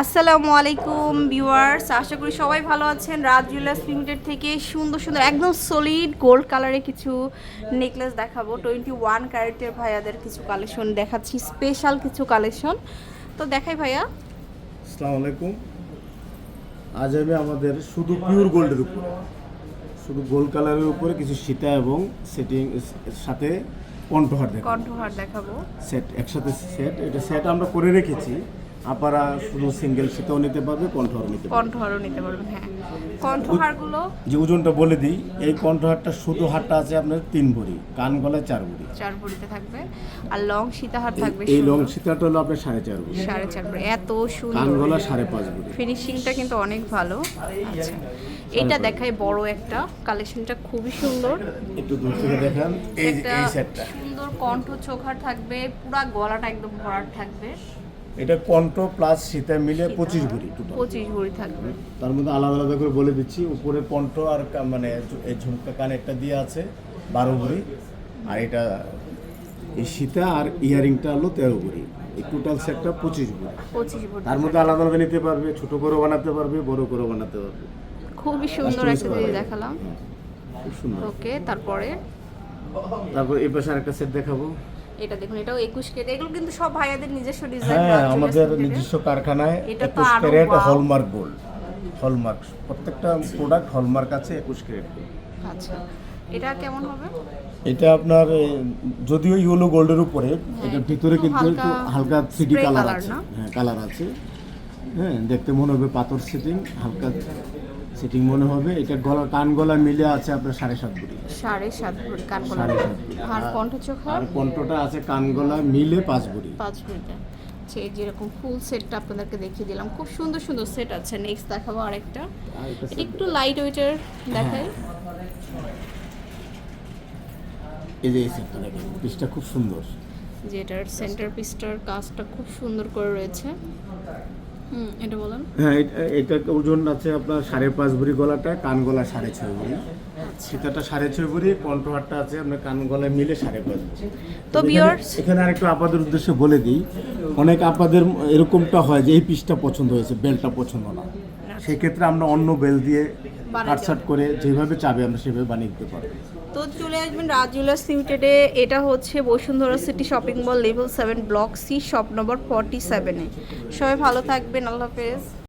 আসসালামু আলাইকুম ভিউয়ার্স। আশা করি সবাই ভালো আছেন। রাজ জুয়েলার্স লিমিটেড থেকে সুন্দর সুন্দর একদম সলিড গোল্ড কালারে কিছু নেকলেস দেখাবো। টোয়েন্টি ওয়ান ক্যারেটের ভাইয়াদের কিছু কালেকশন দেখাচ্ছি স্পেশাল কিছু কালেকশন তো দেখাই ভাইয়া। আসসালামু আলাইকুম। আজ আমি আমাদের শুধু পিওর গোল্ডের উপর। শুধু গোল্ড কালারের উপরে কিছু সীতা এবং সেটিং সাথে কণ্ঠহার দেখা কণ্ঠহার দেখাবো। সেট একসাথে সেট এটা সেট আমরা করে রেখেছি। আপনারা শুধু সিঙ্গেল সীতাও নিতে পারবে কণ্ঠহার নিতে পারবে। কণ্ঠহারও নিতে পারবেন হ্যাঁ। কণ্ঠহারগুলো যে ওজনটা বলে দিই এই কণ্ঠহারটা শুধু হারটা আছে আপনার তিন ভরি কান গলায় চার ভরি। চার ভরিতে থাকবে আর লং সীতাহার থাকবে এই লং। সীতাটা হলো আপনার সাড়ে চার ভরি। সাড়ে চার ভরি এত কান সুন্দর গলা সাড়ে পাঁচ ভরি। ফিনিশিংটা কিন্তু অনেক ভালো। আচ্ছা এটা দেখায় বড় একটা কালেকশনটা খুবই সুন্দর। একটু দূর থেকে দেখান এই এই সেটটা সুন্দর কণ্ঠ চোখার থাকবে পুরা গলাটা একদম ভরাট থাকবে। এটা কণ্ঠ প্লাস সীতা মিলে পঁচিশ ভরি পঁচিশ ভরি থাকবে। তার মধ্যে আলাদা আলাদা করে বলে দিচ্ছি উপরে কণ্ঠ আর মানে এই ঝুমকা কানেরটা দিয়ে আছে বারো ভরি। আর এটা এই সীতা আর ইয়ারিংটা হলো তেরো ভরি। এই টোটাল সেটটা পঁচিশ ভরি। তার মধ্যে আলাদা আলাদা নিতে পারবে ছোট করেও বানাতে পারবে বড় করেও বানাতে পারবে। খুবই সুন্দর একটা জিনিস দেখালাম। হ্যাঁ, খুব সুন্দর। ওকে তারপরে? তারপর এই পাশে আরেকটা সেট দেখাবো। এটা দেখুন এটাও একুশ কেটে এগুলো কিন্তু সব ভাইয়াদের নিজস্ব ডিজাইন হ্যাঁ আমাদের নিজস্ব কারখানায় এটা তো একুশ আরও ক্যারেট হলমার্ক গোল্ড হলমার্ক প্রত্যেকটা প্রোডাক্ট হলমার্ক আছে একুশ ক্যারেট আচ্ছা এটা কেমন হবে? এটা আপনার যদিও ইয়েলো গোল্ডের উপরে এটার ভিতরে কিন্তু একটু হালকা spray কালার আছে। হ্যাঁ কালার আছে। হ্যাঁ দেখতে মনে হবে পাথর সিটিং হালকা সেটিং মনে হবে। এটা গলা কান গলা মিলে আছে আপনার সাড়ে সাত ভরি সাড়ে সাত ভরি কান গলা সাড়ে সাত ভরি আর কণ্ঠ চোখা আর কণ্ঠটা আছে কান গলা মিলে পাঁচ ভরি পাঁচ ভরিটা সেই যেরকম ফুল সেটটা আপনাদেরকে দেখিয়ে দিলাম খুব সুন্দর সুন্দর সেট আছে। নেক্সট দেখাবো আরেকটা। একটু লাইট ওয়েটের দেখাই। এই যে এই সেটটা দেখেন পিসটা খুব সুন্দর। যেটার সেন্টার পিসটার কাজটা খুব সুন্দর করে রয়েছে। হ্যাঁ এটা- এটা ওজন আছে আপনার সাড়ে পাঁচ ভরি গলাটা কান গলা সাড়ে ছয় ভরি। সীতাটা সাড়ে ছয় ভরি কণ্ঠহারটা আছে আপনার কান গলায় মিলে সাড়ে পাঁচ ভরি। তো এখানে- viewers এখানে আরেকটু আপাদের উদ্দেশ্যে বলে দিই অনেক আপাদের এরকমটা হয় যে এই পিসটা পছন্দ হয়েছে বেলটা পছন্দ না। সেক্ষেত্রে আমরা অন্য বেল দিয়ে কাটসাট করে যেভাবে চাবে আমরা সেভাবে বানিয়ে দিতে পারব। তো চলে আসবেন রাজ জুয়েলার্স লিমিটেডে। এটা হচ্ছে Bashundhara city shopping mall level seven block C shop number forty সেভেনে সবাই ভালো থাকবেন। আল্লাহ হাফেজ।